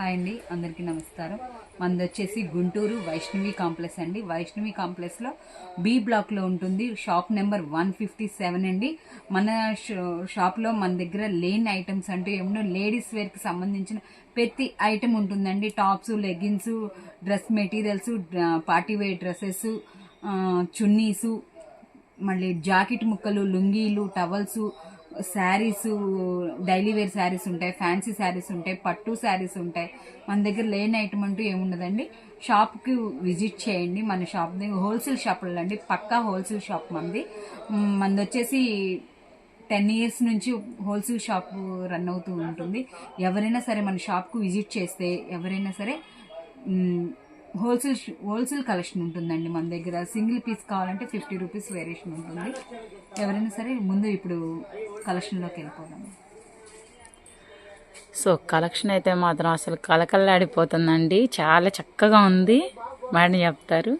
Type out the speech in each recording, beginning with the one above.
Hi అండి అందరికీ నమస్కారం. మనది వచ్చేసి గుంటూరు వైష్ణవి కాంప్లెక్స్ అండి. వైష్ణవి కాంప్లెక్స్లో బి బ్లాక్లో ఉంటుంది. Shop number one fifty seven అండి. మన షాప్లో మన దగ్గర లేని ఐటమ్స్ అంటే ఏమో లేడీస్ వేర్కి సంబంధించిన ప్రతి ఐటమ్ ఉంటుందండి. Tops leggings dress materials party wear dresses చున్నీసు మళ్ళీ జాకెట్ ముక్కలు లుంగీలు towels saris daily wear saris ఉంటాయి ఫ్యాన్సీ శారీస్ ఉంటాయి పట్టు శారీస్ ఉంటాయి. మన దగ్గర లేని ఐటమ్ అంటూ ఏముండదండి షాప్కి విజిట్ చేయండి మన షాప్ హోల్సేల్ షాపులు అండి. పక్కా హోల్సేల్ షాప్ మనది మనది వచ్చేసి టెన్ ఇయర్స్ నుంచి హోల్సేల్ షాప్ రన్ అవుతూ ఉంటుంది. ఎవరైనా సరే మన షాప్కు విజిట్ చేస్తే ఎవరైనా సరే హోల్సేల్ హోల్సేల్ కలెక్షన్ ఉంటుందండి మన దగ్గర. సింగిల్ పీస్ కావాలంటే ఫిఫ్టీ రూపీస్ వేరియేషన్ ఉంటుంది. ఎవరైనా సరే ముందు ఇప్పుడు కలెక్షన్లోకి వెళ్ళిపోదాం. సో కలెక్షన్ అయితే మాత్రం అసలు కలకల్లాడిపోతుందండి చాలా చక్కగా ఉంది. మేడం చెప్తారు.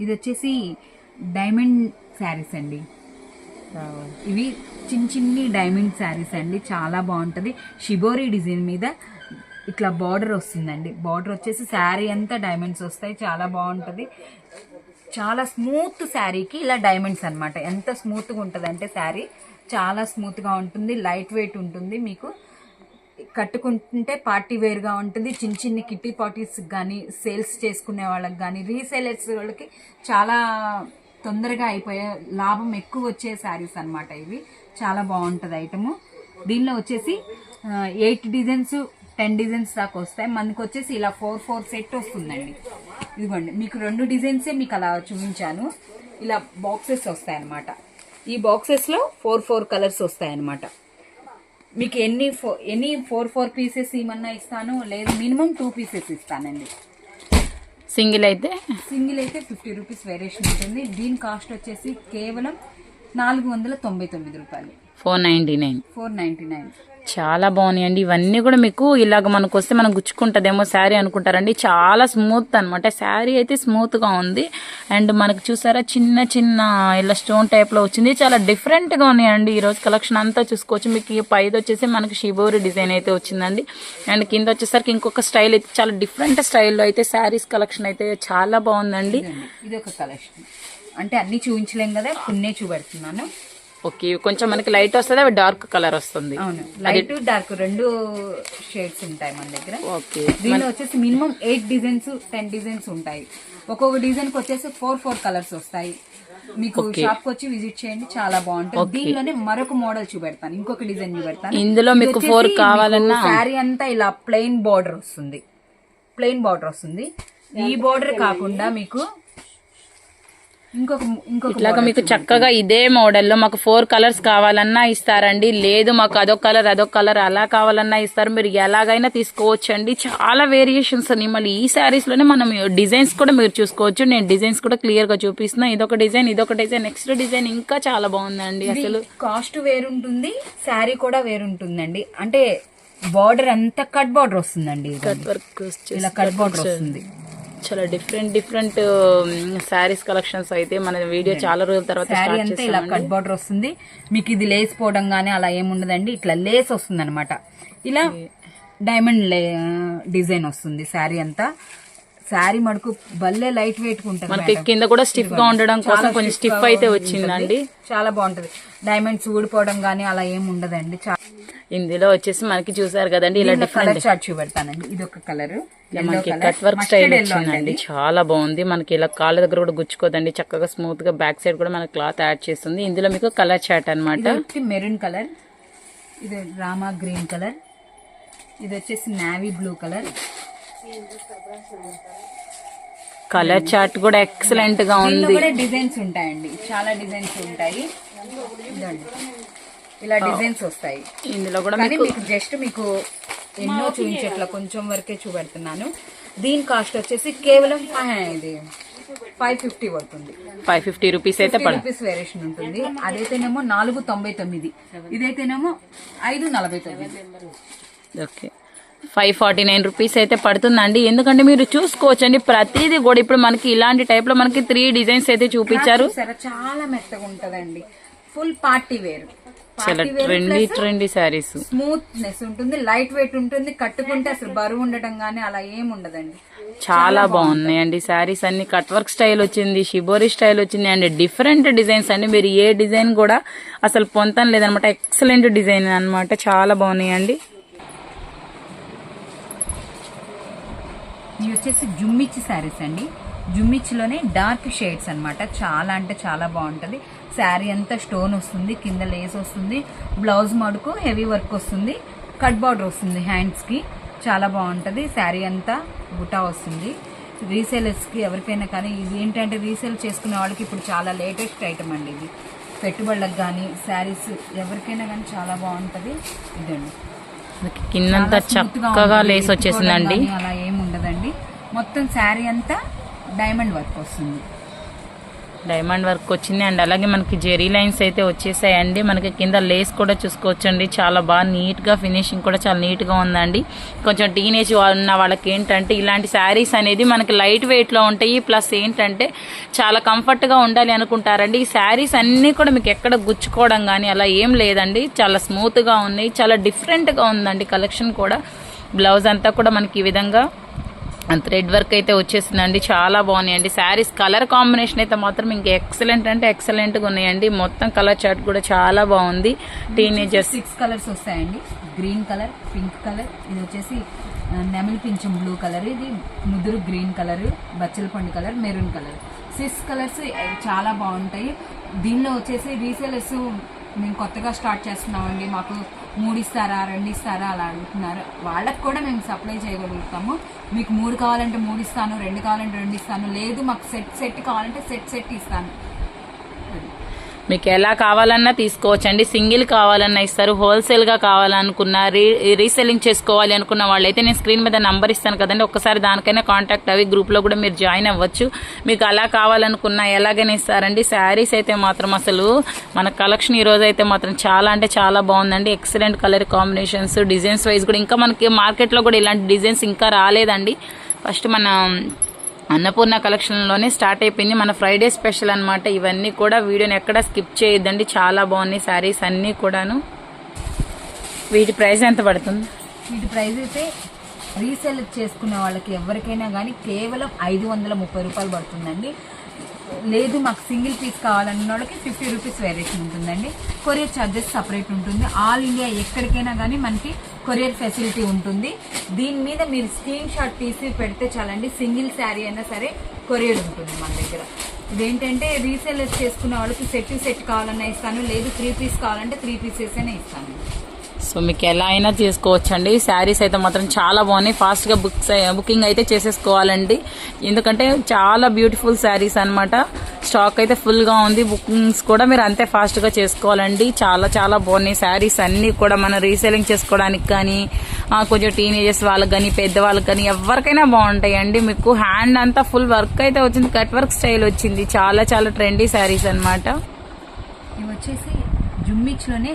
ఇది వచ్చేసి డైమండ్ శారీస్ అండి. ఇవి చిన్న చిన్ని డైమండ్ శారీస్ అండి. చాలా బాగుంటుంది. షిబోరి డిజైన్ మీద ఇట్లా బార్డర్ వస్తుందండి. బార్డర్ వచ్చేసి శారీ అంతా డైమండ్స్ వస్తాయి. చాలా బాగుంటుంది. చాలా స్మూత్ శారీకి ఇలా డైమండ్స్ అన్నమాట. ఎంత స్మూత్గా ఉంటుంది అంటే శారీ చాలా స్మూత్గా ఉంటుంది. లైట్ వెయిట్ ఉంటుంది మీకు. కట్టుకుంటుంటే పార్టీ వేర్గా ఉంటుంది. చిన్న చిన్న కిట్టి పార్టీస్ కానీ సేల్స్ చేసుకునే వాళ్ళకి కానీ రీసేలర్స్ వాళ్ళకి చాలా తొందరగా అయిపోయే లాభం ఎక్కువ వచ్చే శారీస్ అన్నమాట ఇవి. చాలా బాగుంటుంది ఐటము. దీనిలో వచ్చేసి ఎయిట్ డిజైన్స్ టెన్ డిజైన్స్ దాకా వస్తాయి. మనకి వచ్చేసి ఇలా ఫోర్ ఫోర్ సెట్ వస్తుందండి. ఇదిగోండి మీకు రెండు డిజైన్సే మీకు అలా చూపించాను. ఇలా బాక్సెస్ వస్తాయి అన్నమాట ఈ బాక్సెస్లో ఫోర్ ఫోర్ కలర్స్ వస్తాయి అన్నమాట మీకు ఎన్ని ఫో ఎన్ని ఫోర్ ఫోర్ పీసెస్ ఏమన్నా ఇస్తాను లేదు మినిమం టూ పీసెస్ ఇస్తానండి. సింగిల్ అయితే? సింగిల్ అయితే ఫిఫ్టీ రూపీస్ వేరియేషన్ ఉంటుంది. దీని కాస్ట్ వచ్చేసి కేవలం నాలుగు వందల తొంభై తొమ్మిది రూపాయలు. Four ninety nine. Four ninety nine. చాలా బాగున్నాయండి. ఇవన్నీ కూడా మీకు ఇలాగ మనకు వస్తే మనం గుచ్చుకుంటుందేమో శారీ అనుకుంటారండి. చాలా స్మూత్ అనమాట శారీ అయితే స్మూత్గా ఉంది. అండ్ మనకు చూసారా చిన్న చిన్న ఇలా స్టోన్ టైప్లో వచ్చింది. చాలా డిఫరెంట్గా ఉన్నాయండి. ఈ రోజు కలెక్షన్ అంతా చూసుకోవచ్చు. మీకు ఈ పైది వచ్చేసి మనకి షిబోరి డిజైన్ అయితే వచ్చిందండి. అండ్ కింద వచ్చేసరికి ఇంకొక స్టైల్ అయితే చాలా డిఫరెంట్ స్టైల్లో అయితే శారీస్ కలెక్షన్ అయితే చాలా బాగుందండి. ఇది ఒక కలెక్షన్. అంటే అన్ని చూపించలేం కదా కొన్నే చూపెడుతున్నాను. ఓకే. కొంచెం మనకి లైట్ వస్తుంది అవి డార్క్ కలర్ వస్తుంది. అవును. లైట్ డార్క్ రెండు షేడ్స్ ఉంటాయి మన దగ్గర. ఓకే. దీనిలో వచ్చేసి minimum eight designs ten designs ఉంటాయి. ఒక్కొక్క డిజైన్కి వచ్చేసి ఫోర్ ఫోర్ కలర్స్ వస్తాయి. మీకు షాప్కి వచ్చి విజిట్ చేయండి చాలా బాగుంటుంది. దీనిలోనే మరొక మోడల్ చూపెడతాను. ఇంకొక డిజైన్ చూపెడతాను. ఇందులో మీకు ఫోర్ కావాలన్నా శారీ అంతా ఇలా ప్లెయిన్ బార్డర్ వస్తుంది. ప్లెయిన్ బార్డర్ వస్తుంది. ఈ బార్డర్ కాకుండా మీకు ఇంకొక ఇంకొక ఇట్లాగా మీకు చక్కగా ఇదే మోడల్లో మాకు ఫోర్ కలర్స్ కావాలన్నా ఇస్తారండి. లేదు మాకు అదొక కలర్ అదొక కలర్ అలా కావాలన్నా ఇస్తారు. మీరు ఎలాగైనా తీసుకోవచ్చు అండి చాలా వేరియేషన్స్ ఉన్నాయి. మళ్ళీ ఈ శారీస్లోనే మనం డిజైన్స్ కూడా మీరు చూసుకోవచ్చు. నేను డిజైన్స్ కూడా క్లియర్గా చూపిస్తున్నా. ఇదొక డిజైన్ ఇదొక డిజైన్ నెక్స్ట్ డిజైన్ ఇంకా చాలా బాగుందండి అసలు. కాస్ట్ వేరుంటుంది. శారీ కూడా వేరుంటుందండి. అంటే బార్డర్ అంతా కట్ బార్డర్ వస్తుందండి ఇది. కట్ వర్క్ ఇలా కట్ బార్డర్ వస్తుంది. చాలా డిఫరెంట్ డిఫరెంట్ శారీస్ కలెక్షన్స్ అయితే మన వీడియో చాలా రోజుల తర్వాత శారీ స్టార్ట్ అంతా ఇలా కట్ బార్డర్ వస్తుంది. మీకు ఇది లేస్ పోవడం గానీ అలా ఏముండదండి. ఇట్లా లేస్ వస్తుంది అనమాట ఇలా డైమండ్ లే డిజైన్ వస్తుంది శారీ అంతా. శారీ మటుకు భలే లైట్ వెయిట్ ఉంటుంది మనకి. కింద కూడా స్టిఫ్గా ఉండడం కోసం కొంచెం స్టిఫ్ అయితే. వచ్చిందండి. చాలా బాగుంటది. డైమండ్స్ ఊడిపోవడం గానీ అలా ఏం ఉండదండి ఇందులో వచ్చేసి మనకి చూసారు కదండి ఇలా కలర్ చార్ట్ చూపెడతానండి. ఇది ఒక కలర్ మనకి కట్ వర్క్ స్టైల్ వచ్చిందండి. చాలా బాగుంది. మనకి ఇలా కాళ్ళ దగ్గర కూడా గుచ్చుకోదండి. చక్కగా స్మూత్గా బ్యాక్ సైడ్ కూడా మనకి క్లాత్ యాడ్ చేస్తుంది. ఇందులో మీకు కలర్ చాట్ అన్నమాట. ఇది మెరూన్ కలర్ ఇది రామా గ్రీన్ కలర్ ఇది వచ్చేసి navy blue colour colour chart కూడా ఎక్సలెంట్గా ఉంది. డిజైన్స్ ఉంటాయండి. చాలా డిజైన్స్ ఉంటాయి. ఇలా డిజైన్స్ వస్తాయి. ఇందులో కూడా మీకు మీకు జస్ట్ మీకు ఎన్నో చూపించట్లా కొంచెం వరకే చూపెడుతున్నాను. దీని కాస్ట్ వచ్చేసి కేవలం ఇది ఫైవ్ ఫిఫ్టీ పడుతుంది. ఫైవ్ ఫిఫ్టీ రూపీస్ అయితే రూపీస్ వేరియేషన్ ఉంటుంది. అదైతేనేమో నాలుగు తొంభై తొమ్మిది. ఇదైతేనేమో ఐదు నలభై తొమ్మిది. Okay. Five forty nine rupees అయితే పడుతుందండి. ఎందుకంటే మీరు చూసుకోవచ్చండి ప్రతిదీ కూడా ఇప్పుడు మనకి ఇలాంటి టైప్లో మనకి త్రీ డిజైన్స్ అయితే చూపించారు. చాలా మెత్తగా ఉంటదండి ఫుల్ పార్టీ వేర్ చాలా ట్రెండీ ట్రెండీ శారీస్ స్మూత్నెస్ ఉంటుంది లైట్ వెయిట్ ఉంటుంది కట్టుకుంటే అసలు బరువు ఉండటం గానీ అలా ఏం ఉండదండి. చాలా బాగున్నాయండి శారీస్ అన్ని. కట్ వర్క్ స్టైల్ వచ్చింది షిబోరి స్టైల్ వచ్చింది అండ్ డిఫరెంట్ డిజైన్స్ అండి. మీరు ఏ డిజైన్ కూడా అసలు పొంతం లేదనమాట. ఎక్సలెంట్ డిజైన్ అన్నమాట. చాలా బాగున్నాయండి. ఇవి వచ్చేసి జుమ్మిచ్చి శారీస్ అండి. జుమ్మిచ్చిలోనే డార్క్ షేడ్స్ అన్నమాట. చాలా అంటే చాలా బాగుంటది. శారీ అంతా స్టోన్ వస్తుంది కింద లేస్ వస్తుంది బ్లౌజ్ మడుకు హెవీ వర్క్ వస్తుంది కట్ బార్డర్ వస్తుంది హ్యాండ్స్కి. చాలా బాగుంటది. శారీ అంతా బుటా వస్తుంది. రీసేలర్స్కి ఎవరికైనా కానీ ఇది ఏంటంటే రీసేల్ చేసుకునే వాళ్ళకి ఇప్పుడు చాలా లేటెస్ట్ ఐటమ్ అండి ఇది. పెట్టుబడులకు కానీ శారీస్ ఎవరికైనా కానీ చాలా బాగుంటది. ఇదండి. కిందంతా చక్కగా. లేస్ వచ్చేసిందండి. అలా ఏమి ఉండదండి. మొత్తం శారీ అంతా డైమండ్ వర్క్ వస్తుంది. డైమండ్ వర్క్ వచ్చింది అండ్ అలాగే మనకి జెరీ లైన్స్ అయితే వచ్చేసాయండి. మనకి కింద లేస్ కూడా చూసుకోవచ్చండి. చాలా బాగా నీట్గా ఫినిషింగ్ కూడా చాలా నీట్గా ఉందండి. కొంచెం టీనేజ్ ఉన్న వాళ్ళకి ఏంటంటే ఇలాంటి శారీస్ అనేది మనకి లైట్ వెయిట్లో ఉంటాయి. ప్లస్ ఏంటంటే చాలా కంఫర్ట్గా ఉండాలి అనుకుంటారండి. ఈ శారీస్ అన్నీ కూడా మీకు ఎక్కడ గుచ్చుకోవడం కానీ అలా ఏం లేదండి. చాలా స్మూత్గా ఉన్నాయి చాలా డిఫరెంట్గా ఉందండి కలెక్షన్ కూడా. బ్లౌజ్ అంతా కూడా మనకి ఈ విధంగా థ్రెడ్ వర్క్ అయితే వచ్చేసిందండి. చాలా బాగున్నాయండి. శారీస్ కలర్ కాంబినేషన్ అయితే మాత్రం ఇంకా ఎక్సలెంట్ అంటే ఎక్సలెంట్గా ఉన్నాయండి. మొత్తం కలర్ చార్ట్ కూడా చాలా బాగుంది. టీనేజర్స్ సిక్స్ కలర్స్ వస్తాయండి. Green colour pink colour. ఇది వచ్చేసి ఆ, నెమలి పింఛం బ్లూ కలర్. ఇది ముదురు గ్రీన్ కలర్ బచ్చల పండు colour maroon colour. Six colours చాలా బాగుంటాయి. దీనిలో వచ్చేసి రీసేలర్స్ మేము కొత్తగా స్టార్ట్ చేస్తున్నామండి. మాకు మూడు ఇస్తారా రెండు ఇస్తారా అలా అడుగుతున్నారు వాళ్ళకు కూడా మేము సప్లై చేయగలుగుతాము. మీకు మూడు కావాలంటే మూడు ఇస్తాను రెండు కావాలంటే రెండు ఇస్తాను లేదు మాకు సెట్ సెట్ కావాలంటే సెట్ సెట్ ఇస్తాను. అది. మీకు ఎలా కావాలన్నా తీసుకోవచ్చండి. సింగిల్ కావాలన్నా ఇస్తారు. హోల్సేల్గా కావాలనుకున్న కావాలనుకున్నా రీ రీసెల్లింగ్ చేసుకోవాలి అనుకున్న వాళ్ళైతే నేను స్క్రీన్ మీద నంబర్ ఇస్తాను కదండి. ఒకసారి దానికైనా కాంటాక్ట్ అవి గ్రూప్లో కూడా మీరు జాయిన్ అవ్వచ్చు. మీకు అలా కావాలనుకున్నా ఎలాగైనా ఇస్తారండి. శారీస్ అయితే మాత్రం అసలు మన కలెక్షన్ ఈ రోజు అయితే మాత్రం చాలా అంటే చాలా బాగుందండి. Excellent colour combinations designs wise కూడా ఇంకా మనకి మార్కెట్లో కూడా ఇలాంటి డిజైన్స్ ఇంకా రాలేదండి. ఫస్ట్ మన అన్నపూర్ణ కలెక్షన్లోనే స్టార్ట్ అయిపోయింది. మన ఫ్రైడే స్పెషల్ అనమాట ఇవన్నీ కూడా వీడియోని ఎక్కడ స్కిప్ చేయొద్దండి. చాలా బాగున్నాయి శారీస్ అన్నీ కూడాను. వీటి ప్రైస్ ఎంత పడుతుంది? వీటి ప్రైస్ అయితే రీసేల్ చేసుకునే వాళ్ళకి ఎవరికైనా కానీ కేవలం ఐదు వందల ముప్పై రూపాయలు పడుతుందండి. లేదు మాకు సింగిల్ పీస్ కావాలన్న వాళ్ళకి ఫిఫ్టీ రూపీస్ వేరియేషన్ ఉంటుందండి. కొరియర్ ఛార్జెస్ సపరేట్ ఉంటుంది. ఆల్ ఇండియా ఎక్కడికైనా కానీ మనకి కొరియర్ ఫెసిలిటీ ఉంటుంది. దీని మీద మీరు స్క్రీన్ షాట్ తీసి పెడితే చాలండి సింగిల్ శారీ అయినా సరే కొరియర్ ఉంటుంది మన దగ్గర. ఇదేంటంటే రీసేలర్స్ చేసుకునే వాళ్ళకి సెట్ సెట్ కావాలన్నా ఇస్తాను లేదు త్రీ పీస్ కావాలంటే త్రీ పీసెస్ అయినా ఇస్తాను. సో మీకు ఎలా అయినా చేసుకోవచ్చండి. శారీస్ అయితే మాత్రం చాలా బాగున్నాయి. ఫాస్ట్గా బుక్స్ బుకింగ్ అయితే చేసేసుకోవాలండి. ఎందుకంటే చాలా బ్యూటిఫుల్ శారీస్ అనమాట స్టాక్ అయితే ఫుల్గా ఉంది. బుకింగ్స్ కూడా మీరు అంతే ఫాస్ట్గా చేసుకోవాలండి. చాలా చాలా బాగున్నాయి శారీస్ అన్నీ కూడా మనం రీసేలింగ్ చేసుకోవడానికి కానీ కొంచెం టీనేజర్స్ వాళ్ళకి కానీ పెద్దవాళ్ళకి కానీ ఎవరికైనా బాగుంటాయండి. మీకు హ్యాండ్ అంతా ఫుల్ వర్క్ అయితే వచ్చింది. కట్ వర్క్ స్టైల్ వచ్చింది. చాలా చాలా ట్రెండీ శారీస్ అనమాట ఇవి వచ్చేసి జుమ్మిచ్లోనే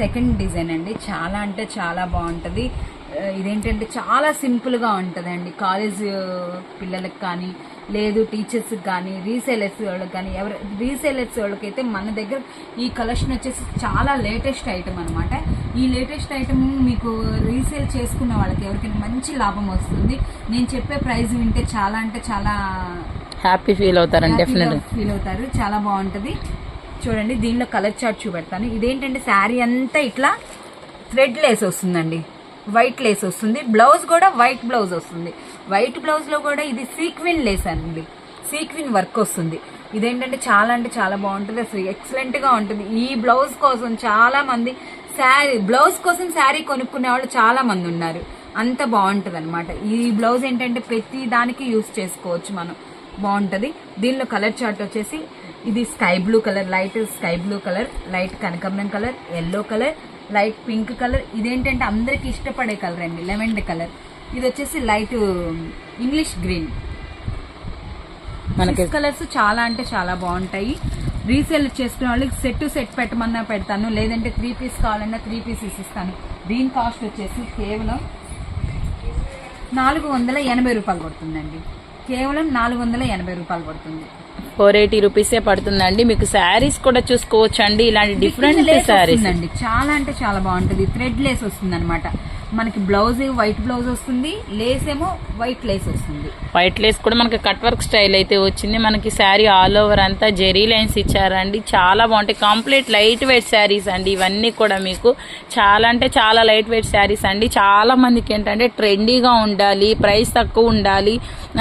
సెకండ్ డిజైన్ అండి. చాలా అంటే చాలా బాగుంటది. ఇదేంటంటే చాలా సింపుల్గా ఉంటదండి. కాలేజ్ పిల్లలకు కానీ లేదు టీచర్స్ కానీ రీసేలర్స్ వాళ్ళకి కానీ ఎవరు రీసేలర్స్ వాళ్ళకైతే మన దగ్గర ఈ కలెక్షన్ వచ్చేసి చాలా లేటెస్ట్ ఐటమ్ అన్నమాట. ఈ లేటెస్ట్ ఐటమ్ మీకు రీసేల్ చేసుకున్న వాళ్ళకి ఎవరికైనా మంచి లాభం వస్తుంది. నేను చెప్పే ప్రైస్ వింటే చాలా అంటే చాలా హ్యాపీ ఫీల్ అవుతారండి డెఫినెట్గా ఫీల్ అవుతారు. చాలా బాగుంటది. చూడండి దీనిలో కలర్ చార్ట్ చూపెడతాను. ఇదేంటంటే శారీ అంతా ఇట్లా థ్రెడ్ లేస్ వస్తుందండి. వైట్ లేస్ వస్తుంది. బ్లౌజ్ కూడా వైట్ బ్లౌజ్ వస్తుంది. వైట్ బ్లౌజ్లో కూడా ఇది సీక్విన్ లేస్ అండి. సీక్విన్ వర్క్ వస్తుంది. ఇదేంటంటే చాలా అంటే చాలా బాగుంటుంది. అసలు ఎక్సలెంట్గా ఉంటుంది. ఈ బ్లౌజ్ కోసం చాలా మంది శారీ బ్లౌజ్ కోసం శారీ కొనుక్కునే వాళ్ళు చాలా మంది ఉన్నారు. అంత బాగుంటుంది అనమాట ఈ బ్లౌజ్ ఏంటంటే ప్రతి దానికి యూస్ చేసుకోవచ్చు మనం. బాగుంటుంది. దీనిలో కలర్ చార్ట్ వచ్చేసి ఇది sky blue colour light sky blue colour light కనకమరం colour yellow colour light pink colour. ఇదేంటంటే అందరికి ఇష్టపడే కలర్ అండి లెవెండ్ కలర్. ఇది వచ్చేసి లైట్ ఇంగ్లీష్ గ్రీన్. మనకి కలర్స్ చాలా అంటే చాలా బాగుంటాయి. రీసేల్ చేసుకునే వాళ్ళకి సెట్ టు సెట్ పెట్టమన్నా పెడతాను లేదంటే త్రీ పీస్ కావాలన్నా త్రీ పీసెస్ ఇస్తాను. దీని కాస్ట్ వచ్చేసి కేవలం నాలుగు వందల ఎనభై రూపాయలు పడుతుందండి. కేవలం నాలుగు వందల ఎనభై రూపాయలు పడుతుంది. ఫోర్ ఎయిటీ రూపీసే పడుతుందండి. మీకు శారీస్ కూడా చూసుకోవచ్చు అండి ఇలాంటి డిఫరెంట్ శారీస్. వస్తుందండి. చాలా అంటే చాలా బాగుంటది. థ్రెడ్ లేస్ వస్తుంది అనమాట మనకి బ్లౌజ్ వైట్ బ్లౌజ్ వస్తుంది లేస్ ఏమో వైట్ లేస్ వస్తుంది. వైట్ లేస్ కూడా మనకి కట్ వర్క్ స్టైల్ అయితే వచ్చింది. మనకి శారీ ఆల్ ఓవర్ అంతా జెరీ లైన్స్ ఇచ్చారండి. చాలా బాగుంటాయి. కంప్లీట్ లైట్ వెయిట్ శారీస్ అండి. ఇవన్నీ కూడా మీకు చాలా అంటే చాలా లైట్ వెయిట్ శారీస్ అండి. చాలా మందికి ఏంటంటే ట్రెండీగా ఉండాలి ప్రైస్ తక్కువ ఉండాలి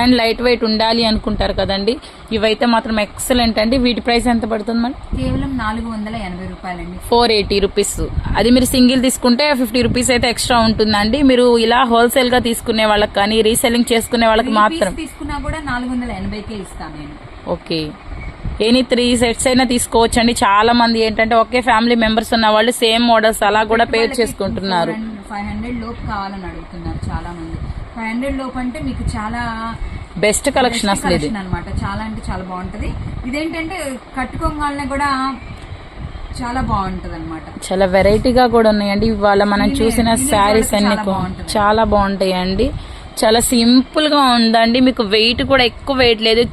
అండ్ లైట్ వెయిట్ ఉండాలి అనుకుంటారు కదండి. ఇవైతే మాత్రం ఎక్సలెంట్ అండి. వీటి ప్రైస్ ఎంత పడుతుంది మరి? కేవలం నాలుగు వందల ఎనభై రూపాయలండి. ఫోర్ ఎయిటీ రూపీస్ అది మీరు సింగిల్ తీసుకుంటే ఫిఫ్టీ రూపీస్ అయితే ఎక్స్ట్రా ఉంటుందండి మీరు ఇలా హోల్సేల్గా తీసుకునే వాళ్ళకి కానీ రీసెల్లింగ్ చేసుకునే వాళ్ళకి మాత్రం. తీసుకున్నా కూడా నాలుగు వందల ఎనభైకే ఇస్తాను నేను ఓకే. ఎనీ త్రీ సెట్స్ అయినా తీసుకోవచ్చు అండి చాలా మంది ఏంటంటే ఒకే ఫ్యామిలీ మెంబర్స్ ఉన్న వాళ్ళు సేమ్ మోడల్స్ అలా కూడా పేర్ చేసుకుంటున్నారు. ఫైవ్ హండ్రెడ్ లోపు కావాలని అడుగుతున్నారు చాలా మంది ఫైవ్ హండ్రెడ్ లోపు అంటే మీకు చాలా బెస్ట్ కలెక్షన్ అసలు అనమాట చాలా అంటే చాలా బాగుంటది. ఇదేంటంటే కట్టుకోగానే కూడా చాలా బాగుంటది అనమాట చాలా వెరైటీగా కూడా ఉన్నాయండి. ఇవాళ మనం చూసిన శారీస్ అన్ని. చాలా బాగుంటాయండి. చాలా సింపుల్గా ఉందండి. మీకు వెయిట్ కూడా ఎక్కువ వెయిట్ లేదు.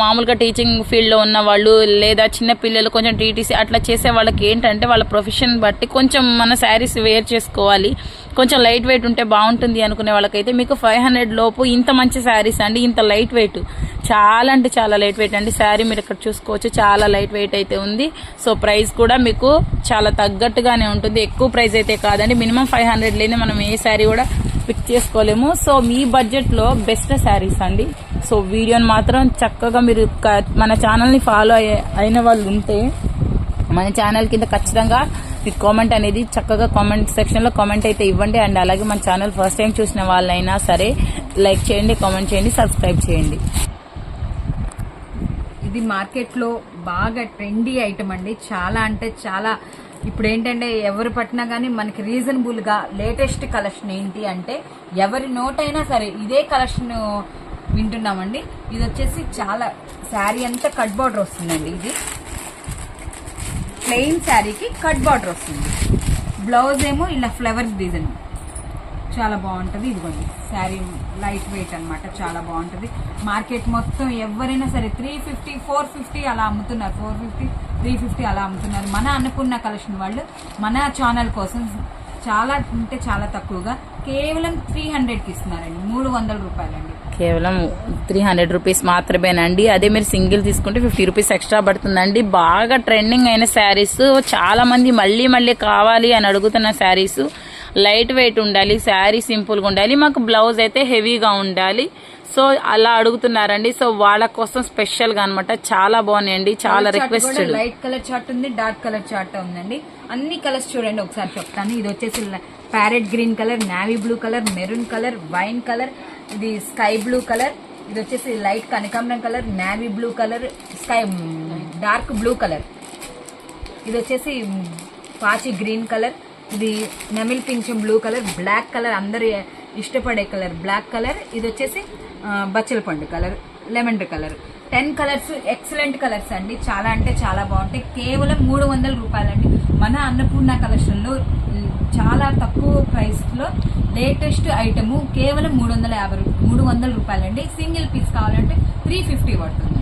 మామూలుగా టీచింగ్ ఫీల్డ్లో ఉన్న వాళ్ళు లేదా చిన్న పిల్లలు కొంచెం టీటీసీ అట్లా చేసే వాళ్ళకి ఏంటంటే వాళ్ళ ప్రొఫెషన్ బట్టి కొంచెం మన శారీస్ వేర్ చేసుకోవాలి. కొంచెం లైట్ వెయిట్ ఉంటే బాగుంటుంది అనుకునే వాళ్ళకైతే మీకు ఫైవ్ హండ్రెడ్ లోపు ఇంత మంచి శారీస్ అండి. ఇంత లైట్ వెయిట్. చాలా అంటే చాలా లైట్ వెయిట్ అండి. శారీ మీరు ఇక్కడ చూసుకోవచ్చు. చాలా లైట్ వెయిట్ అయితే ఉంది. సో ప్రైస్ కూడా మీకు చాలా తగ్గట్టుగానే ఉంటుంది. ఎక్కువ ప్రైస్ అయితే కాదండి. మినిమం ఫైవ్ హండ్రెడ్ లేని మనం ఏ శారీ కూడా పిక్ చేసుకోలేము. సో మీ బడ్జెట్లో బెస్ట్ శారీస్ అండి. సో వీడియోని మాత్రం చక్కగా మీరు మన ఛానల్ని ఫాలో అయిన వాళ్ళు ఉంటే మన ఛానల్ కింద ఖచ్చితంగా మీరు కామెంట్ అనేది చక్కగా కామెంట్ సెక్షన్లో కామెంట్ అయితే ఇవ్వండి. అండ్ అలాగే మన ఛానల్ ఫస్ట్ టైం చూసిన వాళ్ళైనా సరే లైక్ చేయండి కామెంట్ చేయండి సబ్స్క్రైబ్ చేయండి. ఇది మార్కెట్లో బాగా ట్రెండీ ఐటమ్ అండి. చాలా అంటే చాలా ఇప్పుడు ఏంటంటే ఎవరు పట్టినా కానీ మనకి రీజనబుల్గా లేటెస్ట్ కలెక్షన్ ఏంటి అంటే ఎవరి నోటైనా సరే ఇదే కలెక్షన్ వింటున్నామండి. ఇది వచ్చేసి చాలా శారీ అంతా కట్ బార్డర్ వస్తుందండి ఇది. ప్లెయిన్ శారీకి కట్ బార్డర్ వస్తుంది. బ్లౌజ్ ఏమో ఇలా ఫ్లవర్స్ డిజైన్ చాలా బాగుంటుంది. ఇదిగోండి శారీ లైట్ వెయిట్ అనమాట చాలా బాగుంటుంది. మార్కెట్ మొత్తం ఎవరైనా సరే త్రీ ఫిఫ్టీ ఫోర్ ఫిఫ్టీ అలా అమ్ముతున్నారు. ఫోర్ ఫిఫ్టీ త్రీ ఫిఫ్టీ అలా అమ్ముతున్నారు. మన అనుకున్న కలెక్షన్ వాళ్ళు మన ఛానల్ కోసం చాలా అంటే చాలా తక్కువగా కేవలం త్రీ హండ్రెడ్కి ఇస్తున్నారండి. మూడు వందల రూపాయలండి. కేవలం త్రీ హండ్రెడ్ రూపీస్ మాత్రమేనండి. అదే మీరు సింగిల్ తీసుకుంటే ఫిఫ్టీ రూపీస్ ఎక్స్ట్రా పడుతుందండి. బాగా ట్రెండింగ్ అయిన శారీస్ చాలామంది మళ్ళీ మళ్ళీ కావాలి అని అడుగుతున్న శారీస్ లైట్ వెయిట్ ఉండాలి శారీ సింపుల్గా ఉండాలి మాకు బ్లౌజ్ అయితే హెవీగా ఉండాలి. సో అలా అడుగుతున్నారండి. సో వాళ్ళ కోసం స్పెషల్గా అనమాట చాలా బాగున్నాయండి. చాలా రిక్వెస్టెడ్ లైట్ కలర్ చార్ట్ ఉంది డార్క్ కలర్ చార్ట్ ఉందండి. అన్ని కలర్స్ చూడండి ఒకసారి చెప్తాను. ఇది వచ్చేసి parrot green colour navy blue colour maroon colour wine colour ఇది స్కై బ్లూ కలర్ ఇది వచ్చేసి లైట్ కనకాంబరం colour navy blue colour sky dark blue colour ఇది వచ్చేసి పాచి గ్రీన్ కలర్ ఇది నెమిల్ పింఛం బ్లూ కలర్ బ్లాక్ కలర్ అందరు ఇష్టపడే కలర్ బ్లాక్ కలర్. ఇది వచ్చేసి బచ్చలపండు బచ్చల పండు colour lemon colour. Ten colours excellent colours అండి. చాలా అంటే చాలా బాగుంటాయి. కేవలం మూడు వందల రూపాయలండి. మన అన్నపూర్ణ కలెక్షన్లో చాలా తక్కువ ప్రైస్లో లేటెస్ట్ ఐటము కేవలం మూడు వందల యాభై మూడు వందల రూపాయలండి. సింగిల్ పీస్ కావాలంటే త్రీ ఫిఫ్టీ పడుతుంది.